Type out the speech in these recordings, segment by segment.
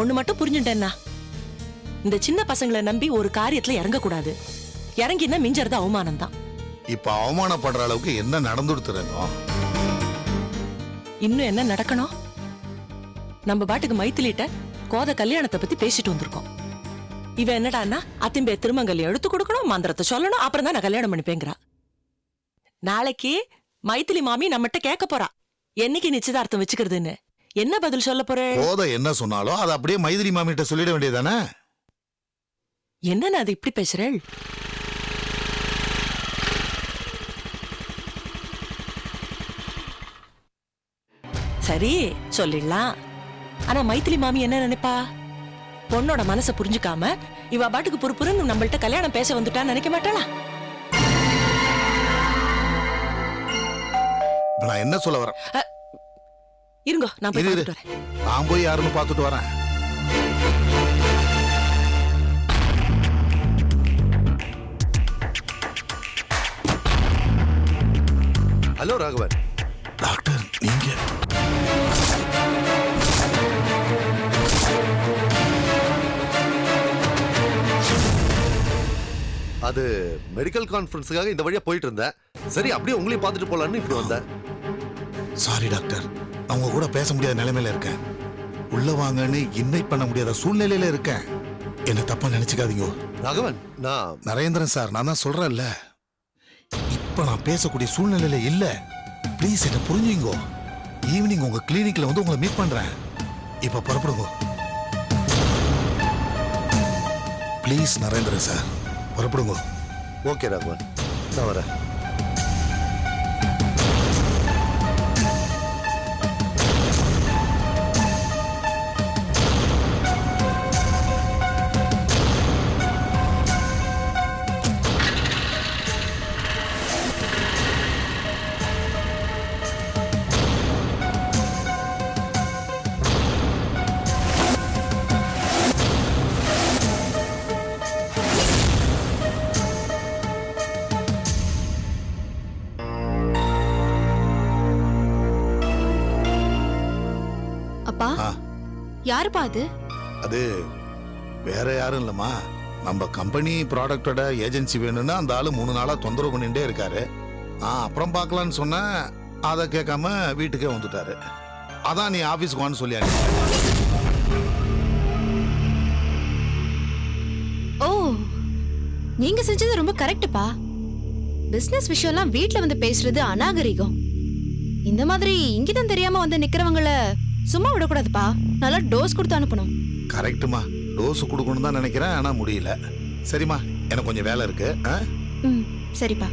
ஒண்ணு மட்டும் புரிஞ்சுட்டேன்னா. இந்த சின்ன பசங்களை நம்பி ஒரு காரியத்துல இறங்கக்கூடாது. இறங்கினா மிஞ்சறது அவமானம் தான் இப்ப அவமானப்படுற அளவுக்கு என்ன நடந்துடுத்துறேனோ இன்னும் என்ன நடக்கணும்? நம்ம பாட்டுக்கு மைத்திலிட்ட கோத கல்யாணத்தை பத்தி பேசிட்டு வந்திருக்கோம். இவ என்னடான்னா அத்திம்பே திருமங்கல்ய எடுத்து கொடுக்கணும் மந்திரத்தை சொல்லணும் அப்புறம் தான் நான் கல்யாணம் பண்ணிப்பேங்கிறா. நாளைக்கு மைத்திலி மாமி நம்மகிட்ட கேட்க போறா. என்னைக்கு நிச்சயதார்த்தம் வச்சுக்கிறதுன்னு? என்ன பதில் சொல்ல போற? போத என்ன சொன்னாலோ அதை அப்படியே மைதிரி மாமிகிட்ட சொல்லிட வேண்டியதானே என்னன்னு அது இப்படி பேசுறேள்? சரி சொல்லிடலாம். ஆனா மைத்திலி மாமி என்ன நினைப்பா? பொண்ணோட மனசை புரிஞ்சுக்காம இவ பாட்டுக்கு பொறுப்புன்னு நம்மள்ட்ட கல்யாணம் பேச வந்துட்டான்னு நினைக்க மாட்டாளா? இப்ப நான் என்ன சொல்ல வரேன்? இருங்கோ நான் போய். பார்த்துட்டு வரேன். நான் போய் யாருன்னு பார்த்துட்டு வரேன். ஹலோ ராகவன். டாக்டர் நீங்க. அது மெடிக்கல் கான்ஃபரன்ஸுக்காக இந்த வழியா போயிட்டு இருந்தேன். சரி அப்படியே உங்களையும் பார்த்துட்டு போலான்னு இப்படி வந்தேன். Sorry doctor. உங்க கூட பேச முடியாத நிலைமையில இருக்கேன். உள்ள வாங்கன்னு இன்வைட் பண்ண முடியாத சூழ்நிலையில இருக்கேன். என்ன தப்பா நினைச்சுக்காதீங்க. ராகவன் நான் நரேந்திரன் சார் நான் தான் சொல்றேன்ல. இப்ப நான் பேசக்கூடிய சூழ்நிலையில இல்ல. ப்ளீஸ் என்ன புரிஞ்சுங்கோ. ஈவினிங் உங்க கிளினிக்ல வந்து உங்களை மீட் பண்றேன். இப்ப புறப்படுங்க. ப்ளீஸ் நரேந்திரன் சார் புறப்படுங்க. ஓகே ராகவன் நான் வரேன். யாருப்பா அது? அது வேற யாரும் இல்லம்மா. நம்ம கம்பெனி ப்ராடக்டோட ஏஜென்சி வேணும்னா அந்த ஆளு மூணு நாளா தொந்தரவு பண்ணிட்டே இருக்காரு. நான் அப்புறம் பார்க்கலான்னு சொன்னேன். அதை கேட்காம வீட்டுக்கே வந்துட்டாரு. அதான் நீ ஆபீஸ்க்கு வான்னு சொல்லி. ஓ நீங்க செஞ்சது ரொம்ப கரெக்ட்டுப்பா. பிசினஸ் விஷயம்லாம் வீட்ல வந்து பேசுறது அநாகரிகம். இந்த மாதிரி இங்கிதம் தெரியாம வந்து நிக்கிறவங்கள சும்மா விடக்கூடாதுப்பா. நல்லா டோஸ் கொடுத்து அனுப்பணும். கரெக்ட்டுமா. டோஸ் கொடுக்கணும் தான் நினைக்கிறேன் ஆனா முடியல. சரிம்மா எனக்கு கொஞ்சம் வேலை இருக்கு ஆ? ம் சரிப்பா.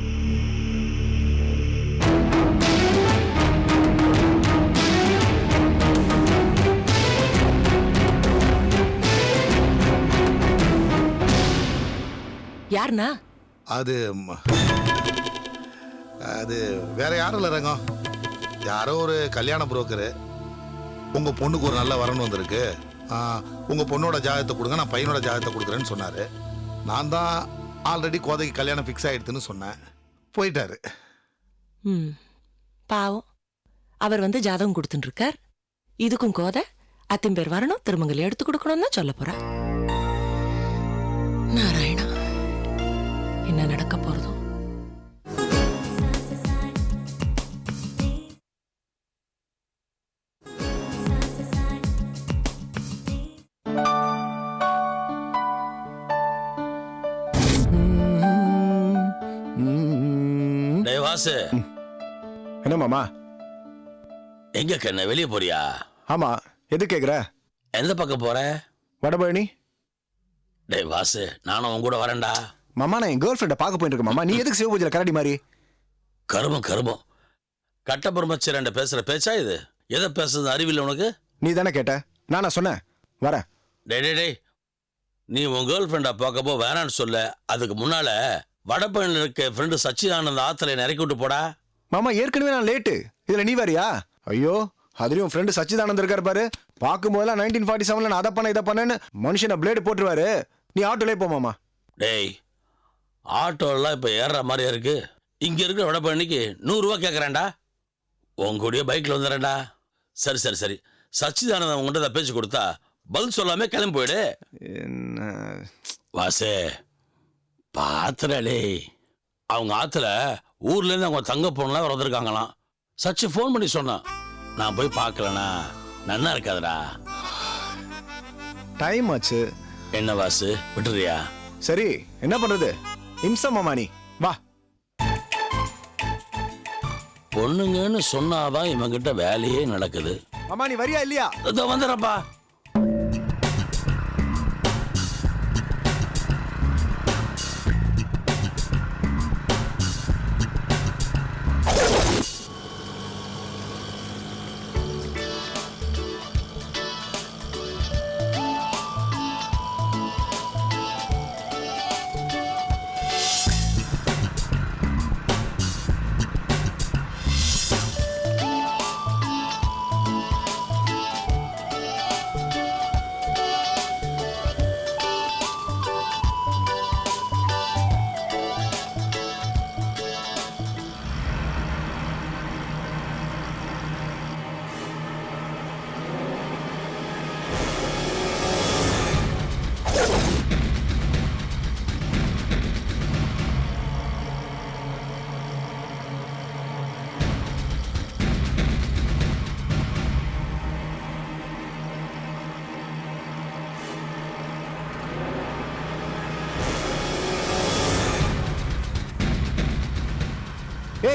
யாருண்ணா? அது ம், அது வேற யாரும் இல்லை ரங்கம்? யாரோ ஒரு கல்யாண புரோக்கரு உங்க பொண்ணுக்கு ஒரு நல்ல வரன் வந்திருக்கு. ஆ, உங்க பொண்ணோட ஜாதகத்தை கொடுங்க நான் பையனோட ஜாதகத்தை கொடுக்குறேன்னு சொன்னாரு. நான் தான் ஆல்ரெடி கோதைக்கு கல்யாணம் ஃபிக்ஸ் ஆயிடுதுன்னு சொன்னேன். போயிட்டாரு. ம் பாவம். அவர் வந்து ஜாதகம் கொடுத்துட்டு இதுக்கும் கோதை அத்தின் பேர் வரணும் திருமங்கல் எடுத்து கொடுக்கணும்னு சொல்ல போறா. நாராயணா என்ன நடக்க போறதும் வாசு என்ன மாமா? எங்க கண்ண வெளிய போறியா? ஆமா எது கேக்குற? எந்த பக்கம் போற? வடபழனி. டேய் வாசு நானும் உன் கூட வரேன்டா. மாமா நான் என் கேர்ள் ஃப்ரெண்டை பார்க்க போயிட்டு இருக்கேன் மாமா. நீ எதுக்கு சிவபூஜையில கரடி மாதிரி? கருமம் கருமம். கட்ட பிரம்மச்சரண்ட பேசுற பேச்சா இது? எதை பேசுறது அறிவில்லை உனக்கு? நீ தானே கேட்ட? நானா சொன்னேன். வரேன் டேய் டேய் டேய். நீ உன் கேர்ள் ஃப்ரெண்டை பார்க்கப்போ வேணான்னு சொல்ல. அதுக்கு முன்னால வடபழனியில் இருக்க ஃப்ரெண்டு சச்சிதானந்த ஆத்துல இறக்கி விட்டு போடா. மாமா ஏற்கனவே நான் லேட்டு இதுல நீ வரியா ஐயோ அதுலயும் ஃப்ரெண்டு சச்சிதானந்த் இருக்காரு பாரு. பார்க்கும்போதெல்லாம் நைன்டீன் ஃபார்ட்டி செவன்ல நான் அதை பண்ண இதை பண்ணேன்னு மனுஷனை பிளேடு போட்டுருவாரு. நீ ஆட்டோலே போ மாமா. டேய் ஆட்டோலாம் இப்போ ஏறுற மாதிரியா இருக்கு? இங்க இருக்கிற வடபழனிக்கு நூறுரூவா கேட்குறேன்டா உன் கூடயே பைக்கில் வந்துடுறேன்டா. சரி சரி சரி. சச்சிதானந்தன் உங்கள்கிட்ட பேச்சு கொடுத்தா பதில் சொல்லாம கிளம்பி போயிடு. என்ன? வாசு பாத்துறே அவங்க ஆத்துல ஊர்ல இருந்து அவங்க தங்க பொண்ணுலாம் வந்திருக்காங்களாம். சச்சு ஃபோன் பண்ணி சொன்னான். நான் போய் பார்க்கலனா நன்னா இருக்காதுடா. டைம் ஆச்சு. என்ன வாசு? விட்டுறியா? சரி என்ன பண்றது? இம்சம் மாமா நீ வா. பொண்ணுங்கன்னு சொன்னாதான் இவங்கிட்ட வேலையே நடக்குது. மாமா நீ வரியா இல்லையா? இதோ வந்துடுறப்பா.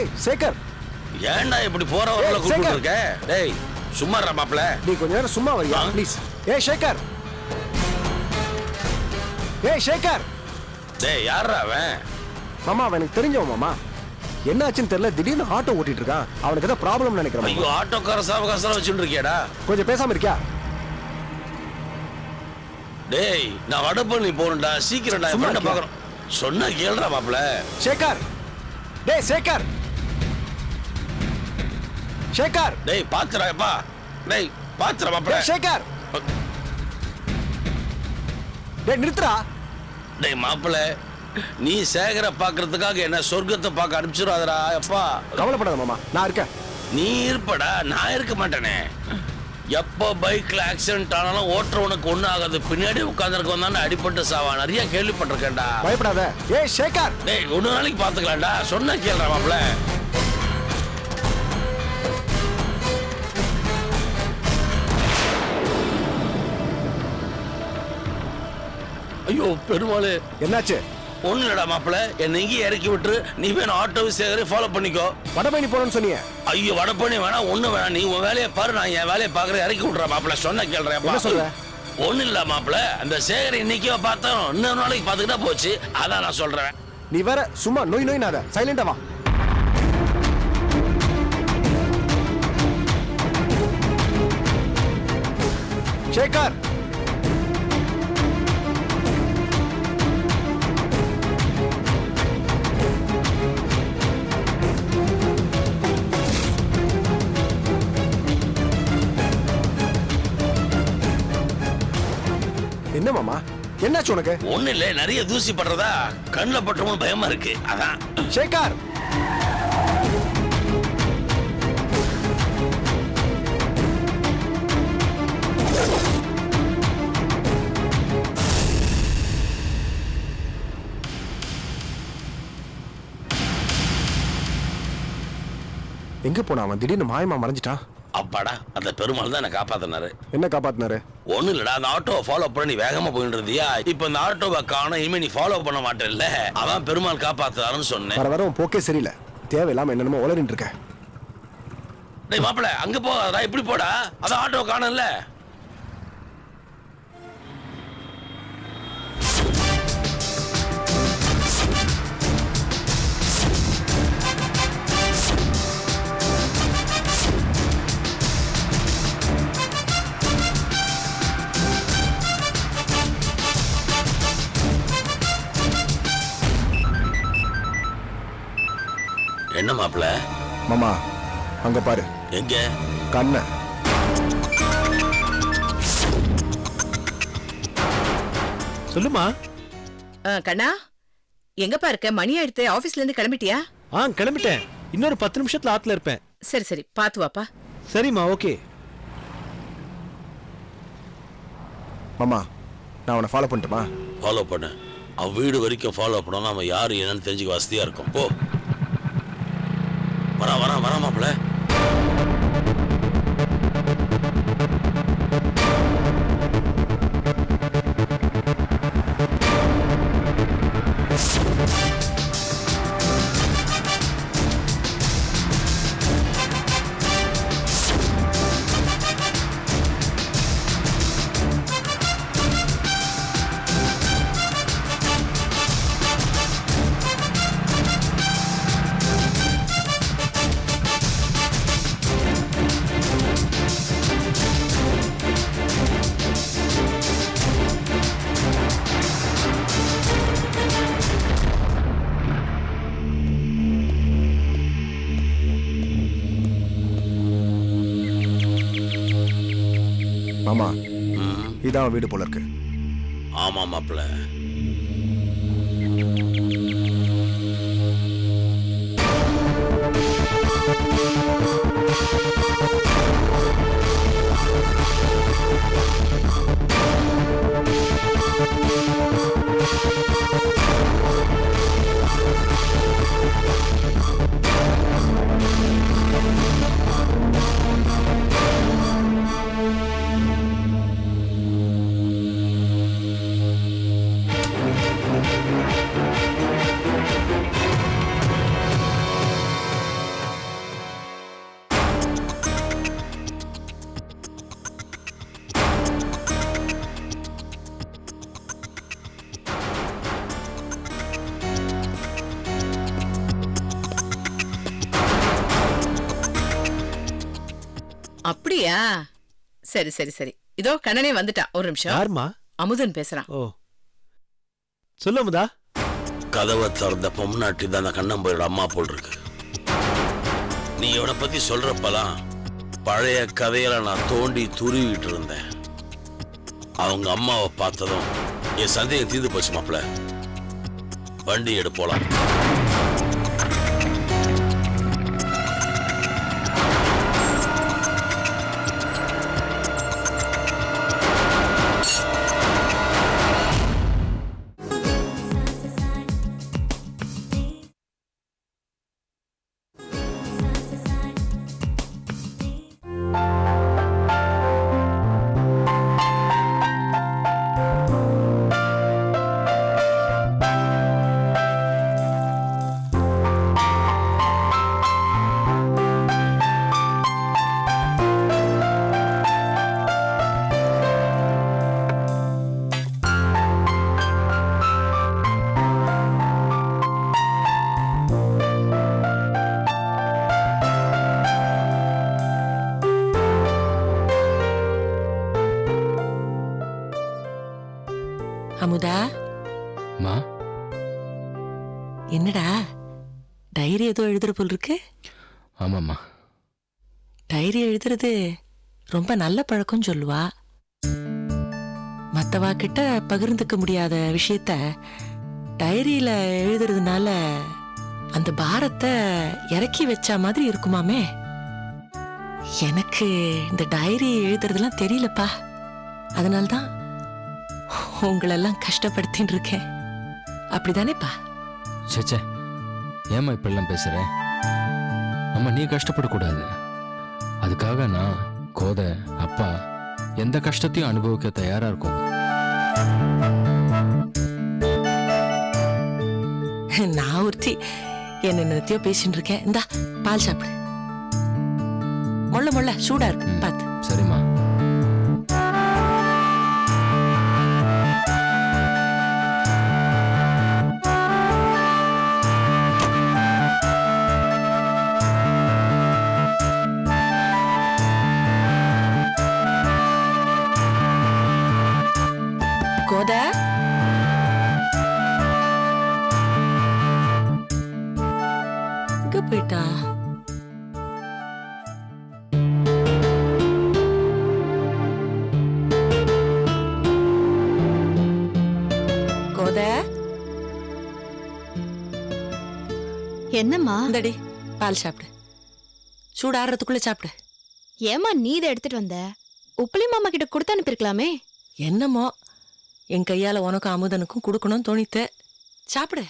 ஏய் சேகர். ஏன்டா இப்படி போற வரல கூப்பிட்டு. இருக்க? டேய் சும்மா இருடா மாப்ள நீ கொஞ்ச நேரம் சும்மா வரியா. ப்ளீஸ் ஏய் சேகர். ஏய் சேகர். டேய் யாரா அவன்? மாமா அவன் எனக்கு தெரிஞ்சவன் மாமா. என்னாச்சுன்னு தெரியல திடீர்னு ஆட்டோ ஓட்டிட்டு இருக்கான். அவனுக்கு ஏதோ ப்ராப்ளம் நினைக்கிறேன் ஐயோ. ஆட்டோக்கார சாவகாசம் வச்சுட்டு இருக்கியாடா? கொஞ்சம் பேசாம இருக்கியா? டேய் நான் வடபழனி போறேன்டா சீக்கிரம்டா என் ஃப்ரெண்ட? பாக்குறோம் சொன்னா கேளுடா மாப்ள சேகர். டேய் சேகர். சேகர் டேய் பாத்துடா எப்பா. டேய் பாத்துடா டேய் சேகர் டேய் நிறுத்துடா. டேய் மாப்பிள நீ சேகர பாக்குறதுக்காக என்ன சொர்க்கத்தை பார்க்க அனுப்பிச்சிடாதடா அப்பா கவலைப்படாத மாமா. நான் இருக்கேன். நீ இருப்படா நான் இருக்க மாட்டேனே. எப்போ பைக்ல ஆக்சிடென்ட் ஆனாலும் ஓட்டுறவனுக்கு ஒன்றும் ஆகாது. பின்னாடி உட்காந்துருக்கவன் தானே அடிபட்டு சாவா நிறைய கேள்விப்பட்டிருக்கேன்டா. பயப்படாத. ஏய் சேகர் டேய் ஒன்று நாளைக்கு பார்த்துக்கலாம்டா சொன்ன கேளுடா மாப்பிள. ஐயோ பெருமாளே. என்னாச்சு? ஒண்ணு இல்லடா மாப்பிள என்னை இங்கேயே இறக்கி விட்டு நீ வேணும் ஆட்டோ சேகரி ஃபாலோ பண்ணிக்கோ. வடபழனி போறேன்னு சொன்னீங்க ஐயோ வடப்பண்ணி வேணாம் ஒண்ணு வேணாம். நீ உன் வேலையை பாரு நான் என் வேலையை பாக்குறேன் இறக்கி விட்றா மாப்பிள சொன்ன கேள்றேன் சொல்ற? ஒண்ணு இல்ல மாப்பிள அந்த சேகர் இன்னைக்கோ பார்த்தோம். இன்னொரு நாளைக்கு பார்த்துக்கிட்டா போச்சு. அதான் நான் சொல்றேன். நீ வேற சும்மா நோய் நோய் நாத சைலண்டா வா. சேகர் என்னாச்சு உனக்கு. ஒண்ணு இல்ல நிறைய தூசி படுறதா கண்ணுல பட்டுமோ பயமா இருக்கு. அதான். சேகர் எங்க போனா அவன்? திடீர்னு மாயமா மறைஞ்சிட்டான். அப்பாடா அந்த பெருமாள் தான் என்ன காப்பாத்தினாரு. என்ன காப்பாத்தினாரு? ஒண்ணு இல்லடா அந்த ஆட்டோவை ஃபாலோ பண்ணி நீ வேகமா போயிட்டு இருந்தியா இப்ப இந்த ஆட்டோவை காணும் இனிமே நீ ஃபாலோ பண்ண மாட்டேல்ல. அதான் பெருமாள் காப்பாத்துறாருன்னு சொன்னேன். வர வர உன் போக்கே சரியில்லை. தேவையில்லாம என்னென்னமோ உளறிட்டு இருக்க டேய் மாப்பிள அங்க போகாதடா இப்படி போடா. அதான் ஆட்டோ காணும்ல. என்ன மாப்பிள? மாமா அங்க பாரு. எங்க? கண்ண. சொல்லுமா? கண்ணா எங்கப்பா இருக்க? மணி ஆயிடுத்து ஆபீஸ்ல இருந்து கிளம்பிட்டியா? ஆ கிளம்பிட்டேன். இன்னொரு பத்து நிமிஷத்துல ஆத்துல இருப்பேன். சரி சரி பாத்து வாப்பா. சரிம்மா ஓகே. மாமா நான் அவனை ஃபாலோ பண்ணட்டுமா? ஃபாலோ பண்ணு. அவன் வீடு வரைக்கும் ஃபாலோ பண்ணோம்னா அவன் யார் என்னன்னு தெரிஞ்சுக்க வசதியாக இருக்கும். போ. வரா வரா வரா மாப்பிள்ள மாமா. இதான் அவன் வீடு போல இருக்கு. ஆமாம் மாப்பிள்ள. அப்படியா சரி சரி சரி. இதோ கண்ணனே வந்துட்டான் ஒரு நிமிஷம். யாருமா? அமுதன் பேசுறான். ஓ. சொல்லு அமுதா. கதவை திறந்த பொம்னாட்டி தான் அந்த கண்ணம்போயோட அம்மா போல் இருக்கு. நீ இவனை பத்தி சொல்றப்பலாம் பழைய கதையில நான் தோண்டி துருவிட்டு இருந்தேன். அவங்க அம்மாவை பார்த்ததும் என் சந்தேகம் தீர்ந்து போச்சு மாப்பிள்ள. வண்டி எடு ஏதோ எழுதுற போல் இருக்கு? ஆமாம்மா. டைரி எழுதுறது ரொம்ப நல்ல பழக்கம் சொல்லுவா. மத்தவா கிட்ட பகிர்ந்துக்க முடியாத விஷயத்த டைரியில எழுதுறதுனால அந்த பாரத்தை இறக்கி வச்ச மாதிரி இருக்குமாமே? எனக்கு இந்த டைரி எழுதுறதெல்லாம் தெரியலப்பா. அதனால்தான் உங்களெல்லாம் கஷ்டப்படுத்தின்னு இருக்கேன். அப்படிதானேப்பா? சேச்சே ஏம்மா இப்படிலாம் பேசுற? அம்மா நீ கஷ்டப்படக்கூடாது. அதுக்காக நான் கோதை அப்பா எந்த கஷ்டத்தையும் அனுபவிக்க தயாரா இருக்கும். நான் ஒருத்தி என்ன நிறுத்தியோ பேசிட்டு இருக்கேன். இந்தா பால் சாப்பிடு. முள்ள முள்ள சூடா இருக்கு. ம். பாத்து. சரிம்மா. கோத எங்க போயிட்டா. கோத. என்னம்மா? இந்தடி பால் சாப்பிடு. சூடாடுறதுக்குள்ள சாப்பிடு. ஏமா நீ இதை எடுத்துட்டு வந்த? உப்புலி மாமா கிட்ட கொடுத்து அனுப்பியிருக்கலாமே. என்னமோ? என் கையால உனக்கும் அமுதனுக்கும் கொடுக்கணும்னு தோணித்து. சாப்பிடு.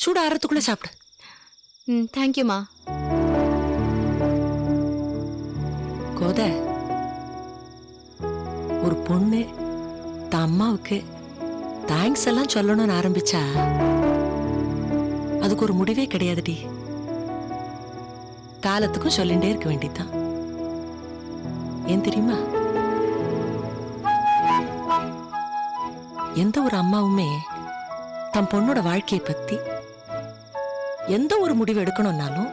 சூடு ஆறதுக்குள்ள சாப்பிடு. ம் தேங்க்யூமா கோத ஒரு பொண்ணு தான் அம்மாவுக்கு தேங்க்ஸ் எல்லாம் சொல்லணும்னு ஆரம்பிச்சா அதுக்கு ஒரு முடிவே கிடையாதுடி. காலத்துக்கும் சொல்லிட்டே இருக்க வேண்டியதுதான். ஏன் தெரியுமா? எந்த ஒரு அம்மாவுமே தன் பொண்ணோட வாழ்க்கையை பத்தி எந்த ஒரு முடிவு எடுக்கணும்னாலும்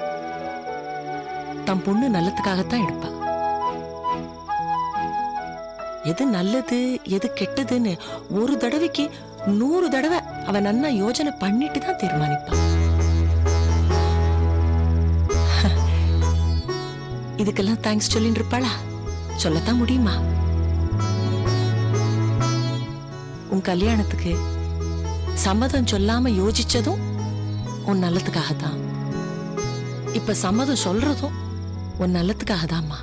தன் பொண்ணு நல்லதுக்காகத்தான் எடுப்பா. எது நல்லது எது கெட்டதுன்னு ஒரு தடவைக்கு நூறு தடவை அவ நன்னா யோசனை பண்ணிட்டு தான் தீர்மானிப்பான் இதுக்கெல்லாம் தேங்க்ஸ் சொல்லிட்டு இருப்பாளா? சொல்லத்தான் முடியுமா? உன் கல்யாணத்துக்கு சம்மதம் சொல்லாம யோசிச்சதும் உன் நல்லத்துக்காக தான் இப்ப சம்மதம் சொல்றதும் உன் நல்லத்துக்காக தான்மா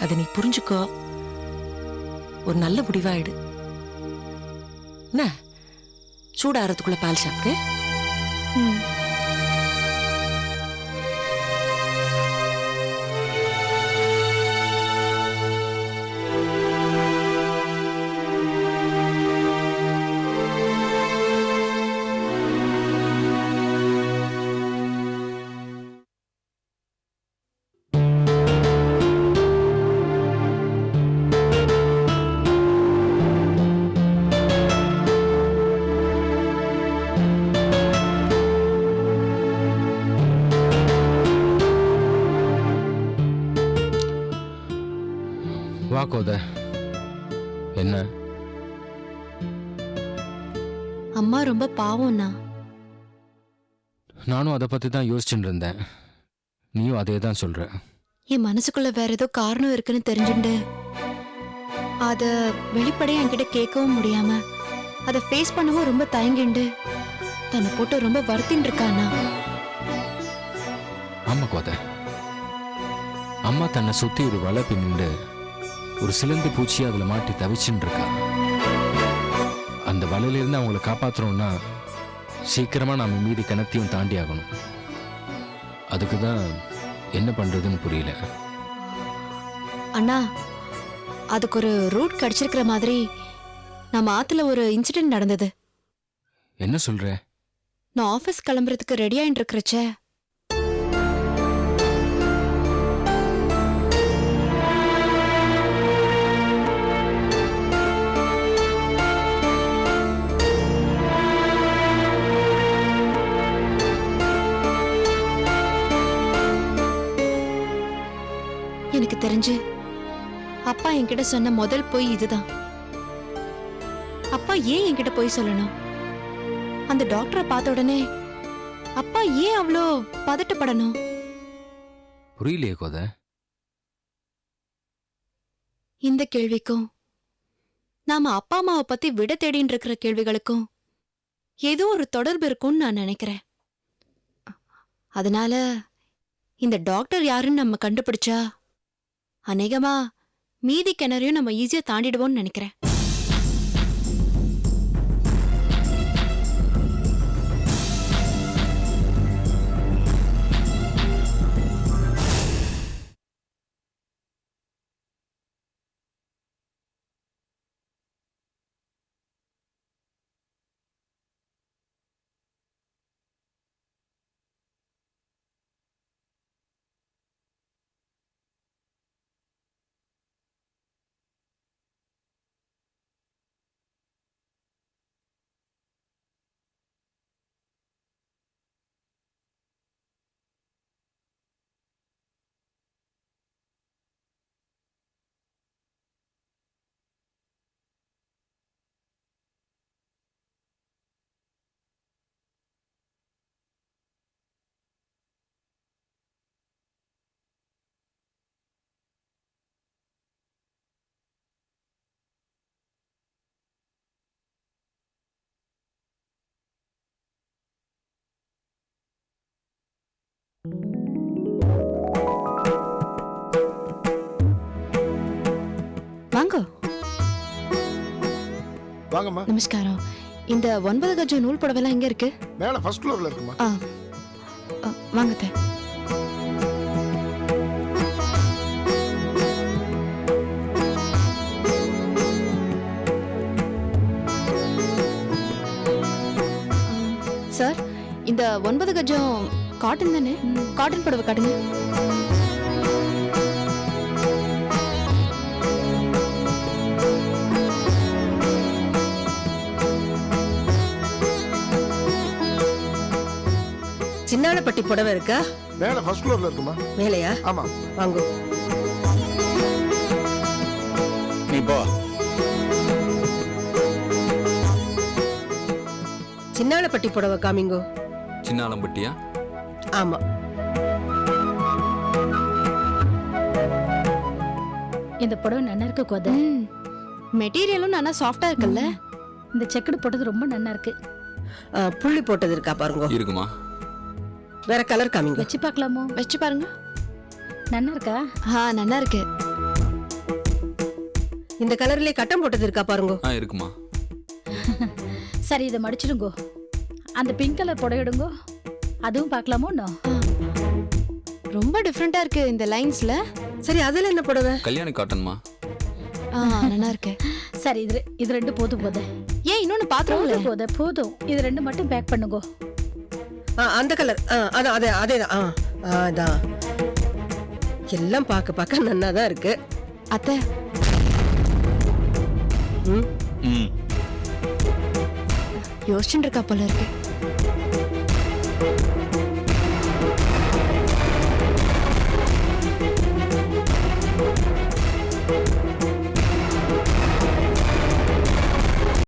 அதை நீ புரிஞ்சுக்கோ. ஒரு நல்ல முடிவாயிடு. என்ன? சூடாறதுக்குள்ள பால் சாப்பிட்டு கோத. என்ன? அம்மா ரொம்ப பாவம்ண்ணா. நானும் அதை பத்தி தான் யோசிச்சுட்டு இருந்தேன். நீயும் அதே தான் சொல்ற. என் மனசுக்குள்ள வேற ஏதோ காரணம் இருக்குன்னு தெரிஞ்சுண்டு அத வெளிப்படையா என்கிட்ட கேட்கவும் முடியாம அதை ஃபேஸ் பண்ணவும் ரொம்ப தயங்கிண்டு தன்னை போட்டு ரொம்ப வருத்தின்னு இருக்காண்ணா. ஆமா கோத. அம்மா தன்னை சுத்தி ஒரு வலை பின்னிண்டு ஒரு சிலந்தி பூச்சி அதுல மாட்டி தவிச்சுன்னு இருக்கா அந்த வலையில இருந்து அவங்கள காப்பாத்துறோம்னா சீக்கிரமா நாம மீதி கிணத்தையும் தாண்டி ஆகணும். அதுக்கு தான் என்ன பண்றதுன்னு புரியல. அண்ணா அதுக்கு ஒரு ரூட் கிடைச்சிருக்கிற மாதிரி நம்ம ஆத்துல ஒரு இன்சிடென்ட் நடந்தது. என்ன சொல்ற? நான் ஆபீஸ் கிளம்புறதுக்கு ரெடி ஆயிட்டு இருக்கிறச்ச எனக்கு தெரிஞ்சு அப்பா என்கிட்ட சொன்ன முதல் பொய் இதுதான். அப்பா ஏன் என்கிட்ட பொய் சொல்லணும்? அந்த டாக்டரை பார்த்த உடனே அப்பா ஏன் அவ்வளோ பதட்டப்படணும்? புரியலையே கோத. இந்த கேள்விக்கும் நாம அப்பா அம்மாவை பத்தி விட தேடின்னு இருக்கிற கேள்விகளுக்கும் ஏதோ ஒரு தொடர்பு இருக்கும்னு நான் நினைக்கிறேன். அதனால இந்த டாக்டர் யாருன்னு நம்ம கண்டுபிடிச்சா அநேகமா மீதி கிணறையும் நம்ம ஈஸியா தாண்டிடுவோம்னு நினைக்கிறேன். வாங்க. வாங்கம்மா. நமஸ்காரம். இந்த ஒன்பது கஜ நூல் புடவைலாம் எங்க இருக்கு? மேல ஃபர்ஸ்ட் ஃப்ளோர்ல இருக்குமா? வாங்க தே சார் இந்த ஒன்பது கஜம் காட்டன் தானே? காட்டன் புடவை காட்டுங்க. சின்னாளப்பட்டி புடவை இருக்கா? மேல ஃபர்ஸ்ட் ஃப்ளோர்ல இருக்குமா? மேலையா? ஆமா. வாங்கோ. நீ போ. சின்னாளப்பட்டி புடவை காமிங்கோ. சின்னாலம்பட்டியா? ஆமா. இந்த புடவை நல்லா இருக்கு கோத. மெட்டீரியலும் நல்லா சாஃப்டா இருக்குல்ல? இந்த செக்குடு போட்டது ரொம்ப நல்லா இருக்கு. புள்ளி போட்டது இருக்கா பாருங்க. இருக்குமா? வேற கலர் காமிங்க. வச்சு பார்க்கலாமோ? வச்சு பாருங்க. நல்லா இருக்கா ஆ நல்லா இருக்கு இந்த கலர்லயே கட்டம் போட்டது இருக்கா பாருங்க. ஆ இருக்குமா. சரி இதை மடிச்சிடுங்கோ. அந்த பிங்க் கலர் புடவை எடுங்கோ அதுவும் பார்க்கலாமோ இன்னும்? ரொம்ப டிஃப்ரெண்டா இருக்கு இந்த லைன்ஸ்ல சரி அதுல என்ன புடவை? கல்யாணி காட்டன்மா ஆ நல்லா இருக்கு சரி இது இது ரெண்டு போதும் போத. ஏன் இன்னொன்னு பாத்துருங்களேன் போதும் போத போதும். இது ரெண்டு மட்டும் பேக் பண்ணுங்கோ. அந்த கலர் ஆ, அதான் அதே அதேதான். ஆ, ஆ, அதான். எல்லாம் பார்க்க பார்க்க நன்னா தான் இருக்கு. அத்தை. ம்? ம். யோசிச்சுட்டு இருக்கா போல இருக்கு.